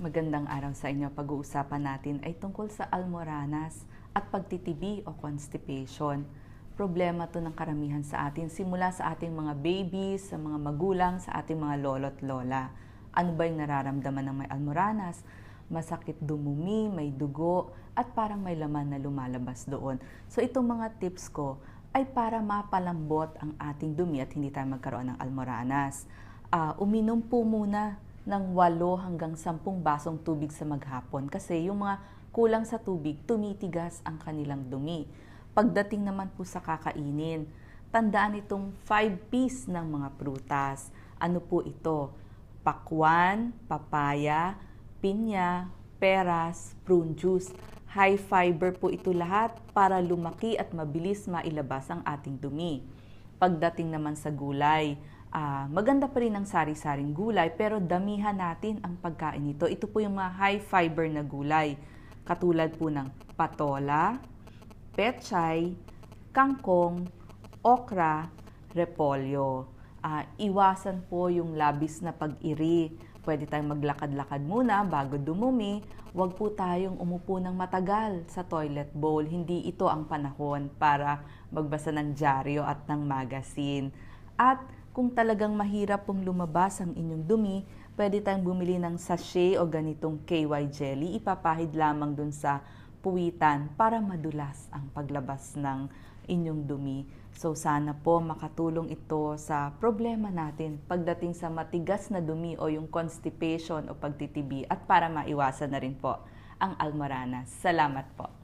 Magandang araw sa inyo. Pag-uusapan natin ay tungkol sa almoranas at pagtitibi o constipation. Problema to ng karamihan sa atin simula sa ating mga babies, sa mga magulang, sa ating mga lolo't lola. Ano ba yung nararamdaman ng may almoranas? Masakit dumumi, may dugo, at parang may laman na lumalabas doon. So itong mga tips ko ay para mapalambot ang ating dumi at hindi tayo magkaroon ng almoranas. Uh, uminom po muna ng 8 hanggang 10 basong tubig sa maghapon kasi yung mga kulang sa tubig, tumitigas ang kanilang dumi. Pagdating naman po sa kakainin, tandaan itong 5 P's ng mga prutas. Ano po ito? Pakwan, papaya, pinya, peras, prune juice. High fiber po ito lahat para lumaki at mabilis mailabas ang ating dumi. Pagdating naman sa gulay, uh, maganda pa rin ang sari-saring gulay pero damihan natin ang pagkain nito. Ito po yung mga high fiber na gulay katulad po ng patola, pechay, kangkong, okra, repolyo. Uh, iwasan po yung labis na pag-iri. Pwede tayong maglakad-lakad muna bago dumumi. Huwag po tayong umupo ng matagal sa toilet bowl. Hindi ito ang panahon para magbasa ng dyaryo at ng magazine. At kung talagang mahirap pong lumabas ang inyong dumi, pwede tayong bumili ng sachet o ganitong KY jelly. Ipapahid lamang dun sa puwitan para madulas ang paglabas ng inyong dumi. So sana po makatulong ito sa problema natin pagdating sa matigas na dumi o yung constipation o pagtitibi at para maiwasan na rin po ang almoranas. Salamat po.